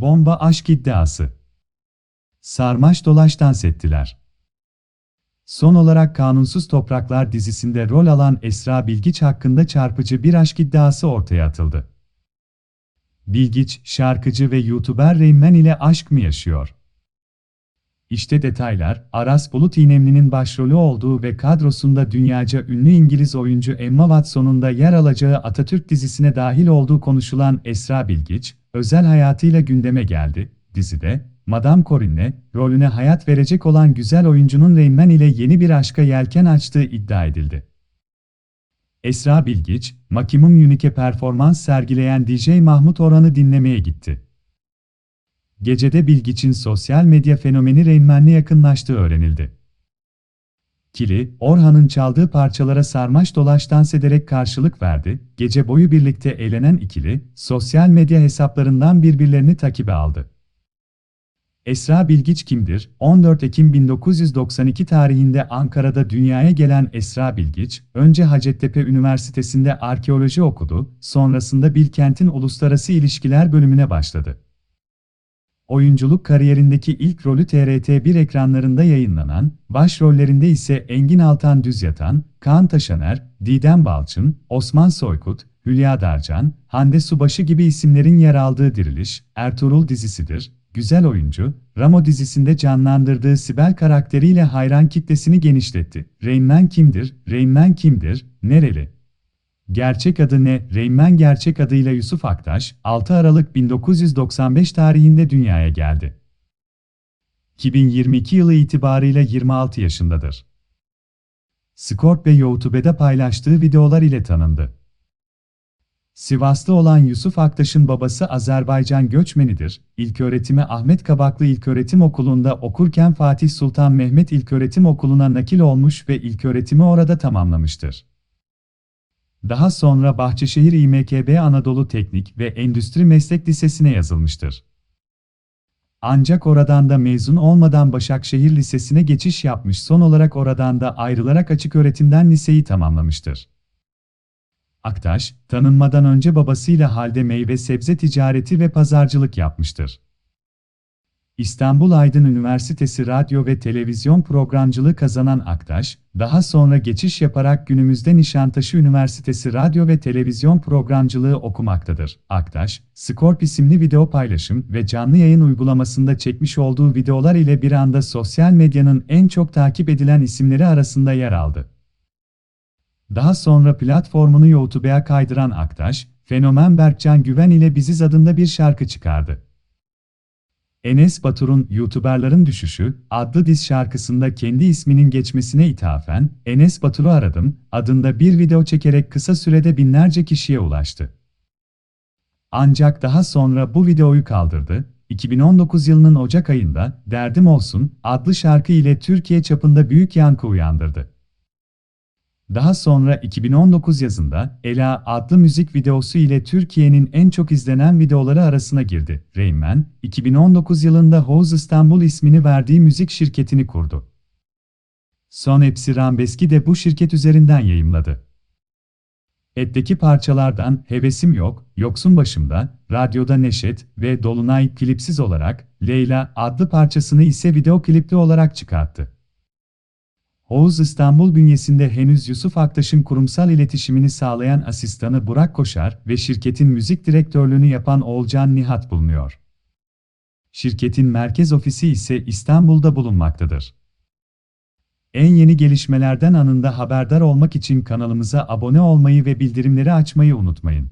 Bomba aşk iddiası. Sarmaş dolaş dans ettiler. Son olarak Kanunsuz Topraklar dizisinde rol alan Esra Bilgiç hakkında çarpıcı bir aşk iddiası ortaya atıldı. Bilgiç, şarkıcı ve YouTuber Reynmen ile aşk mı yaşıyor? İşte detaylar, Aras Bulut İynemli'nin başrolü olduğu ve kadrosunda dünyaca ünlü İngiliz oyuncu Emma Watson'un da yer alacağı Atatürk dizisine dahil olduğu konuşulan Esra Bilgiç, özel hayatıyla gündeme geldi. Dizide, Madame Corinne, rolüne hayat verecek olan güzel oyuncunun Reynmen ile yeni bir aşka yelken açtığı iddia edildi. Esra Bilgiç, Makimum Unique performans sergileyen DJ Mahmut Orhan'ı dinlemeye gitti. Gecede Bilgiç'in sosyal medya fenomeni Reynmen'le yakınlaştığı öğrenildi. Kili, Orhan'ın çaldığı parçalara sarmaş dolaş dans ederek karşılık verdi, gece boyu birlikte eğlenen ikili, sosyal medya hesaplarından birbirlerini takibe aldı. Esra Bilgiç kimdir? 14 Ekim 1992 tarihinde Ankara'da dünyaya gelen Esra Bilgiç, önce Hacettepe Üniversitesi'nde arkeoloji okudu, sonrasında Bilkent'in Uluslararası İlişkiler bölümüne başladı. Oyunculuk kariyerindeki ilk rolü TRT1 ekranlarında yayınlanan, başrollerinde ise Engin Altan Düzyatan, Kaan Taşaner, Didem Balçın, Osman Soykut, Hülya Darcan, Hande Subaşı gibi isimlerin yer aldığı Diriliş, Ertuğrul dizisidir. Güzel oyuncu, Ramo dizisinde canlandırdığı Sibel karakteriyle hayran kitlesini genişletti. Rain kimdir? Rain kimdir? Nereli? Gerçek adı ne? Reynmen gerçek adıyla Yusuf Aktaş, 6 Aralık 1995 tarihinde dünyaya geldi. 2022 yılı itibarıyla 26 yaşındadır. Skorp ve YouTube'da paylaştığı videolar ile tanındı. Sivas'ta olan Yusuf Aktaş'ın babası Azerbaycan göçmenidir. İlköğretimi Ahmet Kabaklı İlköğretim Okulu'nda okurken Fatih Sultan Mehmet İlköğretim Okulu'na nakil olmuş ve ilköğretimi orada tamamlamıştır. Daha sonra Bahçeşehir İMKB Anadolu Teknik ve Endüstri Meslek Lisesi'ne yazılmıştır. Ancak oradan da mezun olmadan Başakşehir Lisesi'ne geçiş yapmış son olarak oradan da ayrılarak açık öğretimden liseyi tamamlamıştır. Aktaş, tanınmadan önce babasıyla halde meyve sebze ticareti ve pazarcılık yapmıştır. İstanbul Aydın Üniversitesi radyo ve televizyon programcılığı kazanan Aktaş, daha sonra geçiş yaparak günümüzde Nişantaşı Üniversitesi radyo ve televizyon programcılığı okumaktadır. Aktaş, Scorp isimli video paylaşım ve canlı yayın uygulamasında çekmiş olduğu videolar ile bir anda sosyal medyanın en çok takip edilen isimleri arasında yer aldı. Daha sonra platformunu YouTube'a kaydıran Aktaş, fenomen Berkcan Güven ile Biziz adında bir şarkı çıkardı. Enes Batur'un YouTuberların Düşüşü adlı diz şarkısında kendi isminin geçmesine ithafen Enes Batur'u aradım adında bir video çekerek kısa sürede binlerce kişiye ulaştı. Ancak daha sonra bu videoyu kaldırdı. 2019 yılının Ocak ayında Derdim Olsun adlı şarkı ile Türkiye çapında büyük yankı uyandırdı. Daha sonra 2019 yazında Ela adlı müzik videosu ile Türkiye'nin en çok izlenen videoları arasına girdi. Rainman, 2019 yılında House İstanbul ismini verdiği müzik şirketini kurdu. Son hepsi Rambeski de bu şirket üzerinden yayımladı. Etteki parçalardan Hevesim Yok, Yoksun Başımda, Radyoda Neşet ve Dolunay klipsiz olarak Leyla adlı parçasını ise video klipli olarak çıkarttı. Oğuz İstanbul bünyesinde henüz Yusuf Aktaş'ın kurumsal iletişimini sağlayan asistanı Burak Koşar ve şirketin müzik direktörlüğünü yapan Olcan Nihat bulunuyor. Şirketin merkez ofisi ise İstanbul'da bulunmaktadır. En yeni gelişmelerden anında haberdar olmak için kanalımıza abone olmayı ve bildirimleri açmayı unutmayın.